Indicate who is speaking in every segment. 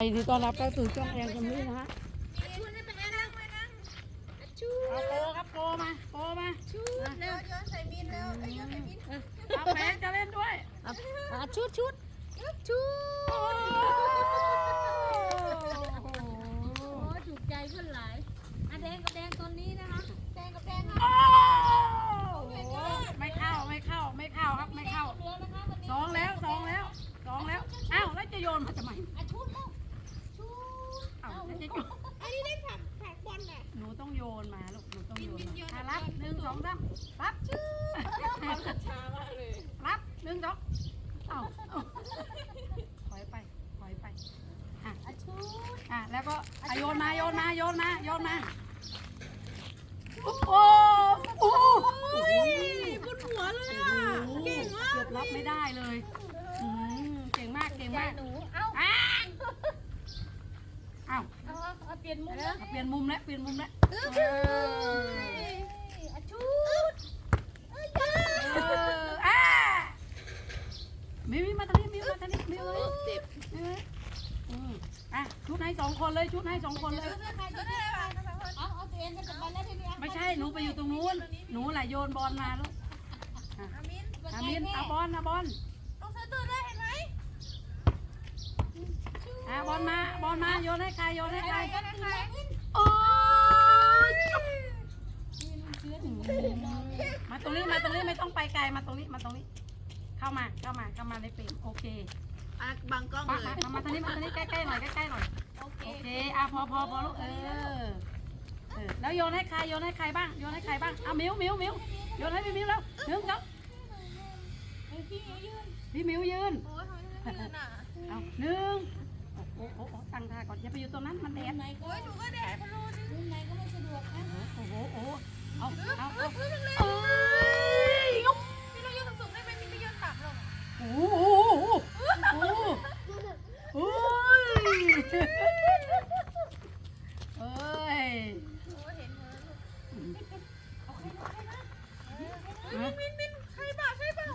Speaker 1: ยินดีต้อนรับเข้าสู่ช่องแอนคอมมี่นะฮะ
Speaker 2: ชูนี่เป็นไงนั่งไปนั่งชู
Speaker 1: เอาโปครับโปมาโปมา
Speaker 2: ชูเร็วโยนใส่มินเร็วโยนใส่มิน
Speaker 1: เอาแฟนจะเล่นด้วย
Speaker 2: อะชุดชุดชู
Speaker 1: โอ้
Speaker 2: โอ้ถูกใจเพื่อนหลายอะแดงกับแดงตอนนี้นะคะแดงกับแดง
Speaker 1: โอ้ไม่เข้าไม่เข้าไม่เข้าครับไม่เข้า
Speaker 2: เหลือนะคะวันนี้
Speaker 1: สองแล้วสองแล้วสองแล้วอ้าวแล้วจะโยนมาทำไม
Speaker 2: อะชุดแล้วชู
Speaker 1: อ้าวแล้วจะโยน
Speaker 2: อันนี้ได้ผักผักบอลน่ะ
Speaker 1: หนู ต้องโยนมาลูกหนูต้องโยนมาอะรับหนึ่งสองสามรับ
Speaker 2: ช้ามากเลย
Speaker 1: รับหนึ่งสองเอ้าเอ้าถอยไปถอยไปอะ
Speaker 2: อะชุด
Speaker 1: อะแล้วก็อะโยนมาโยนมาโยนมาโยนมาโอ้โหโอ้โห
Speaker 2: บนหัวเลยอะเก่งมาก
Speaker 1: เกือบรับไม่ได้เลยอืมเก่งมากเก่ง
Speaker 2: ใจ
Speaker 1: มาก
Speaker 2: หนูเอ้า
Speaker 1: อ้าอ้าว
Speaker 2: เอาเอาเปลี่ยนมุมแล้ว
Speaker 1: เปลี่ยนมุมแล้วเปลี่ยนมุมแล้ว
Speaker 2: ชูอะชุด
Speaker 1: เอออ่ามิวมิวมาทางนี้มิวมาทางนี้มิวเลย
Speaker 2: เจ็บ
Speaker 1: มิวเลยอืมอะชุดให้สองคนเลยชุดให้สองคนเลย
Speaker 2: เอาเอาตัวเองก็จะไปแล้วทีนี้
Speaker 1: ไม่ใช่หนูไปอยู่ตรงนู้น หนูแหละโยนบอลมาลูกอะ
Speaker 2: อามิน
Speaker 1: อามินเอาบอลเอาบอล
Speaker 2: ต้องซื้อตัวด้วยเห็นไหม
Speaker 1: อะบอลมาบอลมาโยนให้ใครโยนให้ใคร
Speaker 2: ก็ได้ใคร
Speaker 1: เออมาตรงนี้มาตรงนี้ไม่ต้องไปไกลมาตรงนี้มาตรงนี้ เข้ามาเข้ามาเข้ามาในเฟรมโอเค
Speaker 2: อะบังกล้อง
Speaker 1: มา
Speaker 2: เลย
Speaker 1: มามามาทางนี้มาทางนี้ใกล้ๆหน่อยใกล้ๆหน่อย
Speaker 2: โอเค
Speaker 1: โอเคอะพอพอพอลูกเออเออแล้วโยนให้ใครโยนให้ใครบ้างโยนให้ใครบ้างเอามิวมิวมิวโยนให้พี่มิวแล้วหนึ่งสอง
Speaker 2: พี่ยืน
Speaker 1: พี่มิวยืน
Speaker 2: โอ้ยทำไมไม่ยืนอะ
Speaker 1: เอาหนึ่ง โอ้โหโอ้โหตั้งท่าก่อนอย่าไปอยู่ตรงนั้นมันแดด
Speaker 2: ไหนก็โอ้ยหนูก็แดดพะโล้นี่ไหนก็ไม่สะดวกนะ
Speaker 1: โอ้โหโอ้โหเอาเอา
Speaker 2: เอ
Speaker 1: เอา
Speaker 2: อเออเลย
Speaker 1: เอ้ยยก
Speaker 2: พี่เรายืนสูงๆได้ไหมพี่ไม่ยืนต่ำหรอก
Speaker 1: โอ้โหโอ้โหโอ้ยเอ้ย
Speaker 2: โอ้ยเห็นเหมือนเอาใครมาใครมา
Speaker 1: ฮะ
Speaker 2: มินมินใครบ้าใครบ้า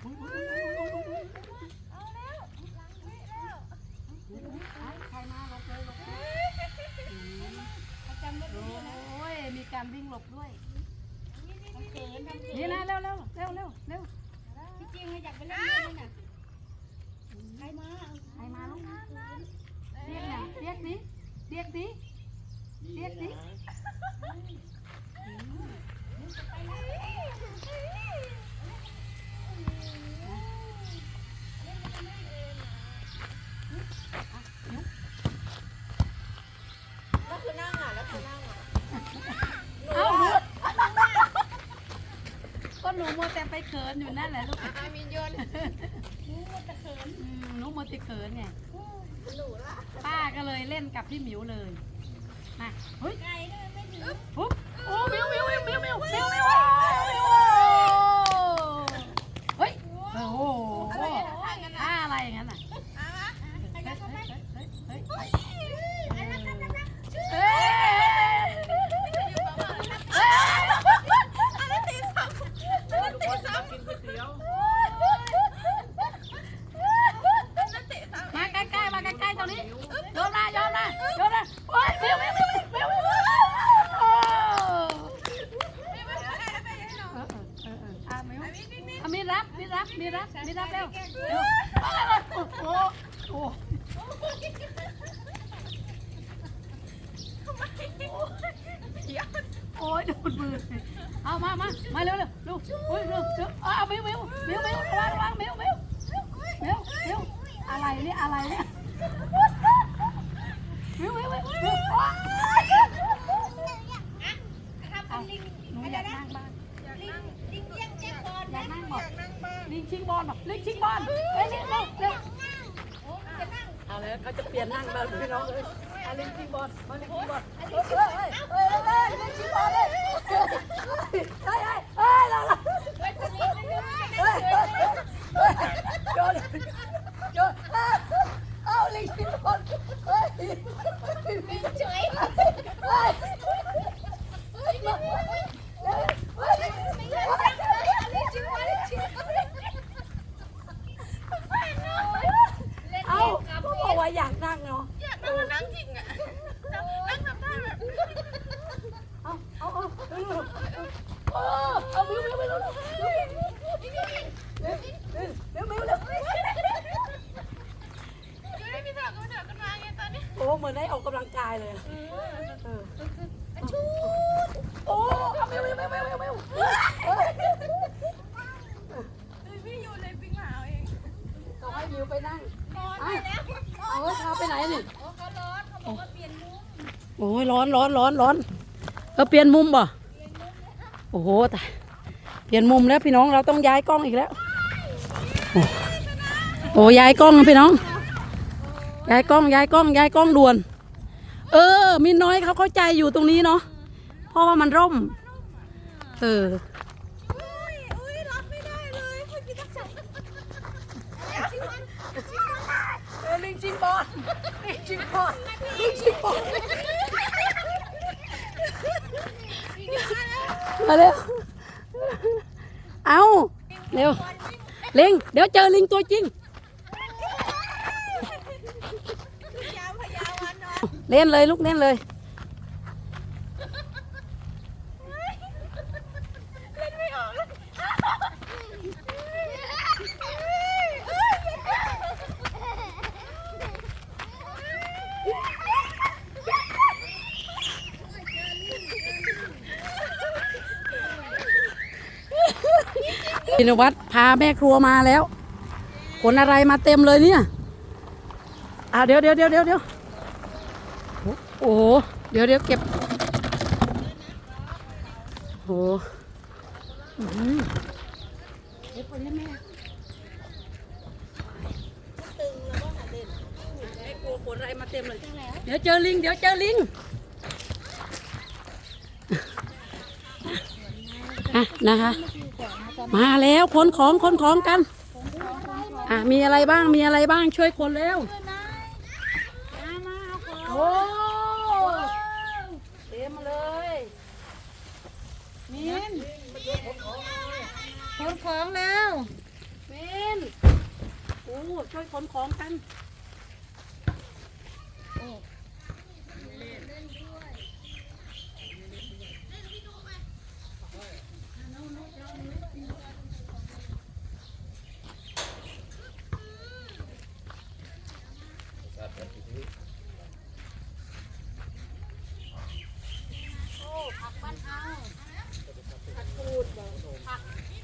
Speaker 1: โอ้ยโอ้ยโอ้ยโอ้ยโอ้ยโอ้ย
Speaker 2: เอาแล้วหลังวิแล้ว
Speaker 1: ใครมาหลบเลยหลบเลย
Speaker 2: ประจำรถ
Speaker 1: โอ้ยมีการวิ่งหลบด้วย
Speaker 2: นี่เขินทำ
Speaker 1: นี่นะเร็วเร็วเร็วเร็วเร็ว
Speaker 2: ที่จริง อยากไปเล่นด้วยน่ะใครมา
Speaker 1: ใครมาลูกเรียกเนี่ยเรียกดิเรียกดิเรียกดิ
Speaker 2: นอ
Speaker 1: ยู่นั่นแหละลูก
Speaker 2: อามินโยนหนูมันจะเขิน
Speaker 1: อืมหนูมัวแต่เขินไง
Speaker 2: หนูละ
Speaker 1: ป้าก็เลยเล่นกับพี่หมิวเลยมาเฮ้ย
Speaker 2: ไก่ด้วยไม่ถึง
Speaker 1: ปุ๊บโอ้หมิวหมิวหมิวหมิวหมิวหมิวหมิวเฮ้ยโอ้โหท่าอะไรอย่างนั้นอะ
Speaker 2: อะมา
Speaker 1: เฮ้ยเฮ้ยเฮ้ยเฮ้ยเฮ้ย
Speaker 2: อันนั้นนั่นนั่น
Speaker 1: เอ้ย
Speaker 2: อันนั้นตีซ้ำอันนั้นตีซ้ำกินก๋วยเตี๋ยวอันนั้นตีซ้ำ
Speaker 1: มาใกล้ๆมาใกล้ๆตรงนี้โยนมาโยนมาโยนมาโอ้ยหมิวหมิวหมิวหมิวหมิวโอ้
Speaker 2: ไม่ไม่ไม่ไม่ไม่ให้น้อง
Speaker 1: เออเออเอออะหมิว
Speaker 2: มินมินมิน
Speaker 1: อะมี รับมีรับมีรับมีรับเร็วเร็วโอ้โหโอ้โห
Speaker 2: เดี๋ยว
Speaker 1: โอ้ยโดนมือเอามามามาเร็วเร็วลูกโอ้ยลูกเร็วเอามิวมิวมิวมิวระวังระวังมิวมิวมิวมิวอะไรเนี่ยอะไรเนี่ยมิวมิวมิวมิวโอ๊ย
Speaker 2: ทำเป็นลิง
Speaker 1: หนูอยากนั่งบ้าง
Speaker 2: ลิงลิงเลี้ยงแจ็คบอล
Speaker 1: อยากนั่งบอก
Speaker 2: นั่งบ้าง
Speaker 1: ลิงชิงบอลบอกลิงชิงบอลเฮ้ยเร็วเร็วเร็ว
Speaker 2: โอ้จะนั่ง
Speaker 1: เขาจะเปลี่ยนนั่งแล้วพี่น้องเลยอาลิงชิงบอลมาลิงชิงบอลเฮ้ยเฮ้ยเฮ้ยเฮ้ยเฮ้ยลิงชิงบอลเลยเฮ้ยเฮ้ยเฮ้ยเฮ้ยเราเรา
Speaker 2: เฮ้ย
Speaker 1: เฮ้ยเฮ้ยเฮ้ยโยนโยนเอาลิงชิงบอลเฮ้ย
Speaker 2: เฉย
Speaker 1: เฮ้ย
Speaker 2: เฮ้ยลิงเฮ้ยไม่ยอมจังเลยลิงชิวลิงชิว
Speaker 1: เอาเขาบอกว่าอยากนั่งเนาะ
Speaker 2: อ นั่งนั่งจริงอะนั่งทำท่าแบบ
Speaker 1: เอาเอาเอาเร็วๆเออเอามิวมิวมิวเร็วๆเร็วๆเร็วๆเร็วๆเร็วๆเร็วๆ
Speaker 2: อยู่ได้พี่สาวก็เดือดกันมาไงตอนนี้
Speaker 1: โอ้เหมือนได้ออกกำลังกายเลยอะเออ
Speaker 2: ชู
Speaker 1: โอ้เอามิวมิวมิวมิวมิวมิวเออ
Speaker 2: พี่อยู่เลยปิงหาวเอง
Speaker 1: ต้องให้มิวไปนั่ง
Speaker 2: นอนไปแล้ว
Speaker 1: เอาไว้พาไปไหนนี่
Speaker 2: โอ้เขาร้อนเขาบอกว่าเปลี่ยนมุม
Speaker 1: โอ้ ยร้อนร้อนร้อนร้อนเออเปลี่ยนมุมบ่โอ้โหตายเปลี่ยนมุมแล้วพี่น้องเราต้องย้ายกล้องอีกแล้วโอ้โอ้ย้ายกล้องพี่น้องย้ายกล้องย้ายกล้องย้ายกล้องด่วน เออมินน้อยเขาเข้าใจอยู่ตรงนี้เนาะเพราะว่ามันร่ม เออ
Speaker 2: อุ้มบชิวันชิวัน
Speaker 1: เออลิงจิงบอลลิงจิงบอลลิงจิงบอล มาเร็ว เอาเร็ว ลิง เดี๋ยวเจอลิงตัวจริง
Speaker 2: ยาวพยาวันเนาะ
Speaker 1: เล่นเลยลูกเล่นเลย
Speaker 2: เล่นไม่ออกเลยิ
Speaker 1: นวัตพาแม่ครัวมาแล้วขนอะไรมาเต็มเลยเนี่ยอ่าเดี๋ยวเดี๋ยวเดี๋ยวเดี๋ยวเดี๋ยวโอ้โหเดี๋ยวเดี๋ยวเก็บโอ้โหเดี๋ยวเจอลิง เดี๋ยวเจอลิงอะ นะคะ มาแล้วขนของขนของกัน อะมีอะไรบ้างมีอะไรบ้างช่วยคนแล้วโอ้เต็มเลยมิน
Speaker 2: ขนของแล้ว
Speaker 1: มินโอ้ช่วยขนของกัน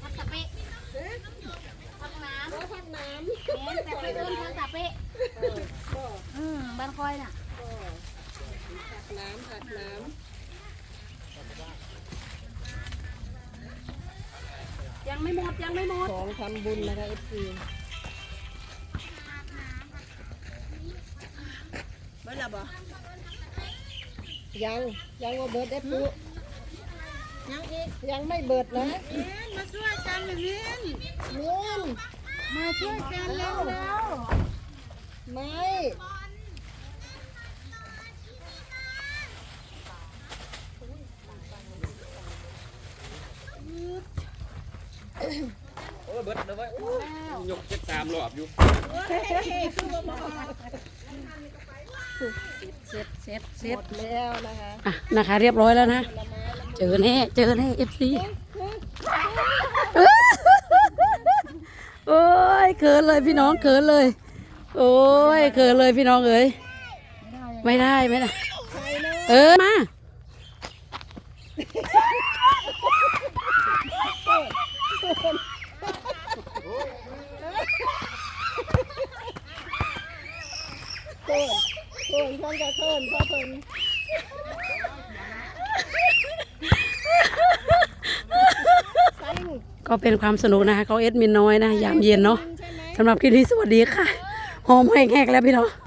Speaker 2: ผักสะเปะผักน้ำผักน้ำแม่แต่ไปเอิ้นผักสะเปะอืมบ้านคอยน่ะ
Speaker 1: ยังไม่หมดยังไม่หมด
Speaker 3: ของทำบุญนะคะเอฟซี
Speaker 2: เบิดละบ่
Speaker 3: ยังยังว่าเบิร์ดได้ปุ๊
Speaker 2: ยังอีก
Speaker 3: ยังไม่เบิร์ดนะ
Speaker 2: เอ็นมาช่วยกันเลยมิน
Speaker 3: เงิน
Speaker 2: มาช่วยกันเร็วแล้ว
Speaker 3: ไม่
Speaker 4: โอ้ยเบิดเลยเว้ยโอ้ยยกเจ็ดสามรอบอยู่
Speaker 1: เสร็จเสร็จเสร็
Speaker 3: ห
Speaker 1: จ
Speaker 3: มดแล้วนะคะ
Speaker 1: อะนะคะ เรียบร้อยแล้วนะ เจอแน่เจอแน่เอฟซีโอ้ยเขินเลยพี่น้องเขินเลย โอ้ยเขินเลยพี่น้องเอ้ยไม่ได้ไม่ได้ เออมา
Speaker 3: เคินเคินท่านจะเคินพ่อเพิ่น
Speaker 1: ก็เป็นความสนุกนะคะเขาเอสมินน้อยนะ ยามเย็นเนาะสำหรับคลิปนี้สวัสดีค่ะหอมแห้งๆแล้วพี่น้อง